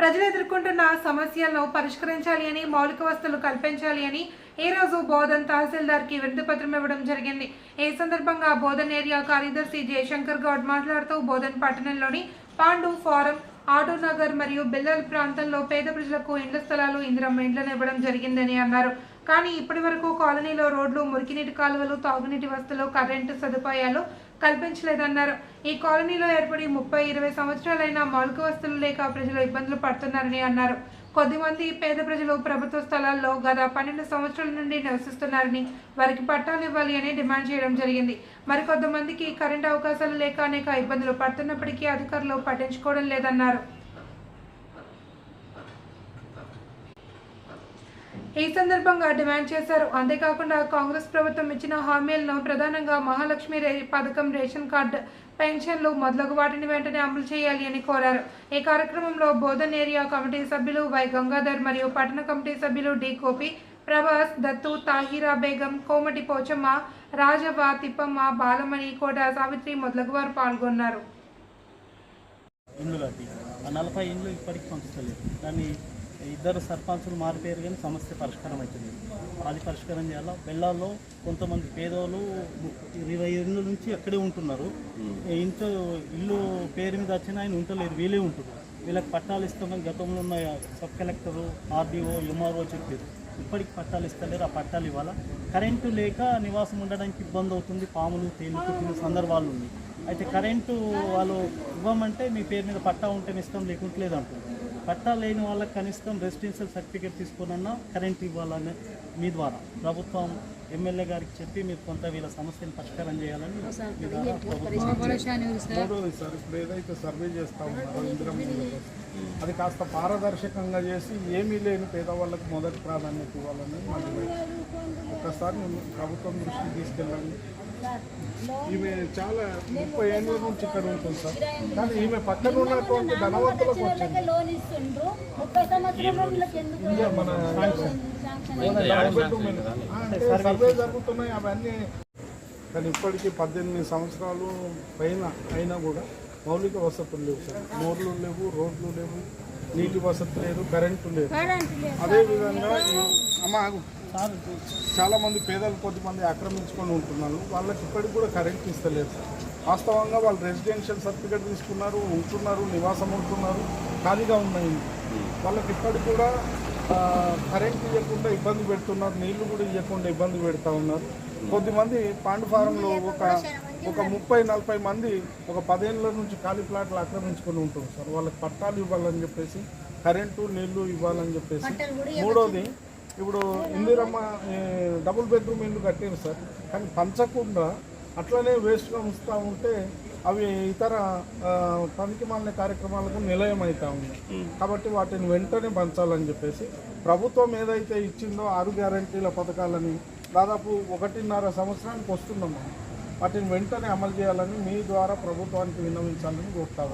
ప్రజలు ఎదుర్కొంటున్న సమస్యలను పరిష్కరించాలి అని మౌలిక వసతులు కల్పించాలి అని ఈ రోజు బోధన్ తహసీల్దార్కి వినతి ఇవ్వడం జరిగింది. ఈ సందర్భంగా బోధన్ ఏరియా కార్యదర్శి జయశంకర్ గౌడ్ మాట్లాడుతూ బోధన్ పట్టణంలోని పాండు ఫారం ఆటోనగర్ మరియు బిల్లల్ ప్రాంతంలో పేద ప్రజలకు ఇండ్ల స్థలాలు ఇందిరమ్మ ఇండ్లను ఇవ్వడం జరిగిందని అన్నారు. కానీ ఇప్పటి వరకు కాలనీలో రోడ్లు మురికినీటి కాలువలు తాగునీటి వసతులు కరెంటు సదుపాయాలు కల్పించలేదన్నారు. ఈ కాలనీలో ఏర్పడి ముప్పై ఇరవై సంవత్సరాలైన మౌలిక వస్తువులు లేక ప్రజలు ఇబ్బందులు పడుతున్నారని అన్నారు. కొద్దిమంది పేద ప్రజలు ప్రభుత్వ స్థలాల్లో గత పన్నెండు సంవత్సరాల నుండి నివసిస్తున్నారని వారికి పట్టాలు ఇవ్వాలి అని డిమాండ్ చేయడం జరిగింది. మరికొంతమందికి కరెంటు అవకాశాలు లేక అనేక ఇబ్బందులు పడుతున్నప్పటికీ అధికారులు పట్టించుకోవడం లేదన్నారు. ఈ సందర్భంగా డిమాండ్ చేశారు. అంతేకాకుండా కాంగ్రెస్ ప్రభుత్వం ఇచ్చిన హామీలను ప్రధానంగా మహాలక్ష్మి రే పథకం రేషన్ కార్డు పెన్షన్లు మొదలగు వాటిని వెంటనే అమలు చేయాలి అని కోరారు. ఈ కార్యక్రమంలో బోధన్ ఏరియా కమిటీ సభ్యులు వై గంగాధర్ మరియు పట్టణ కమిటీ సభ్యులు డి కోపి ప్రభాస్ దత్తు తాహిరా బేగం కోమటి పోచమ్మ రాజవ్వ తిప్పమ్మ బాలమణి కోట సావిత్రి మొదలగు వారు పాల్గొన్నారు నలభై ఇండ్లు ఇప్పటికి దాన్ని ఇద్దరు సర్పంచులు మారిపోయారు కానీ సమస్య పరిష్కారం అవుతుంది. అది పరిష్కారం చేయాలా? బెల్లాల్లో కొంతమంది పేదోళ్ళు ఇరవై ఇండ్ల నుంచి అక్కడే ఉంటున్నారు. ఇంట్లో ఇల్లు పేరు మీద వచ్చిన ఆయన ఉంటలేరు వీళ్ళే ఉంటున్నారు. వీళ్ళకి పట్టాలు ఇస్తామని గతంలో ఉన్న సబ్ కలెక్టరు ఆర్డీఓ ఎంఆర్ఓ చెప్పారు. ఇప్పటికి పట్టాలు ఇస్తలేరు ఆ పట్టాలు ఇవ్వాలా? కరెంటు లేక నివాసం ఉండడానికి ఇబ్బంది అవుతుంది పాములు తేలు కుట్టిన సందర్భాలు ఉన్నాయి. అయితే కరెంటు వాళ్ళు ఇవ్వమంటే మీ పేరు మీద పట్టా ఉంటేనే ఇస్తాం లేకుంటే లేదు అంటున్నారు పట్టా లేని వాళ్ళకి కనీసం రెసిడెన్షియల్ సర్టిఫికేట్ తీసుకున్నా కరెంట్ ఇవ్వాలని మీ ద్వారా. ప్రభుత్వం ఎమ్మెల్యే గారికి చెప్పి మీరు కొంత వీళ్ళ సమస్యను పరిష్కారం చేయాలని మూడోది సార్ ఇప్పుడు ఏదైతే సర్వే చేస్తా ఉన్నారో అది కాస్త పారదర్శకంగా చేసి ఏమీ లేని పేదవాళ్ళకి మొదటి ప్రాధాన్యత ఇవ్వాలని మాకు ఒక్కసారి నేను ప్రభుత్వం దృష్టికి తీసుకెళ్ళండి. ఈమె చాలా ముప్పై ఏళ్ళ నుంచి ఇక్కడ ఉంటుంది సార్. కానీ ఈమె పక్కన ఉన్నటువంటి ధనవంతులకు వచ్చింది. లోన్ ఇస్తుండ్రు. ముప్పై సంవత్సరాలకి ఎందుకు ఇదే మన సర్వే జరుగుతున్నాయి అవన్నీ. కానీ ఇప్పటికీ పద్దెనిమిది సంవత్సరాలు పైన అయినా కూడా మౌలిక వసతులు లేవు సార్. మోర్లు లేవు రోడ్లు లేవు నీటి వసతి లేదు కరెంటు లేదు. అదేవిధంగా అమ్మ ఆగు. చాలా మంది పేదలు కొద్దిమంది ఆక్రమించుకొని ఉంటున్నారు. వాళ్ళకి ఇప్పటికి కూడా కరెంట్ ఇస్తలేదు. సార్ వాస్తవంగా వాళ్ళు రెసిడెన్షియల్ సర్టిఫికేట్ తీసుకున్నారు ఉంటున్నారు నివాసం ఉంటున్నారు ఖాళీగా ఉన్నాయి. వాళ్ళకి ఇప్పటికి కూడా ఆ, కరెంట్ ఇవ్వకుండా ఇబ్బంది పెడుతున్నారు నీళ్ళు కూడా ఇవ్వకుండా ఇబ్బంది పెడతా ఉన్నారు. కొద్దిమంది పాండు ఫారంలో ఒక ఒక ముప్పై నలభై మంది ఒక పదేళ్ళ నుంచి ఖాళీ ప్లాట్లు ఆక్రమించుకొని ఉంటారు సార్. వాళ్ళకి పట్టాలు ఇవ్వాలని చెప్పేసి కరెంటు నీళ్ళు ఇవ్వాలని చెప్పేసి. మూడోది ఇప్పుడు ఇందిరమ్మ డబుల్ బెడ్రూమ్ ఇల్లు కట్టారు సార్? కానీ పంచకుండా అట్లనే వేస్ట్గా ఉంచుతూ ఉంటే అవి ఇతర పనికి మాలిన కార్యక్రమాలకు నిలయం అవుతా ఉన్నాయి కాబట్టి వాటిని వెంటనే పంచాలని చెప్పేసి ప్రభుత్వం ఏదైతే ఇచ్చిందో ఆరు గ్యారంటీల పథకాలని దాదాపు ఒకటిన్నర సంవత్సరానికి వస్తున్నాం మనం. వాటిని వెంటనే అమలు చేయాలని మీ ద్వారా ప్రభుత్వానికి విన్నవించాలని కోరుతా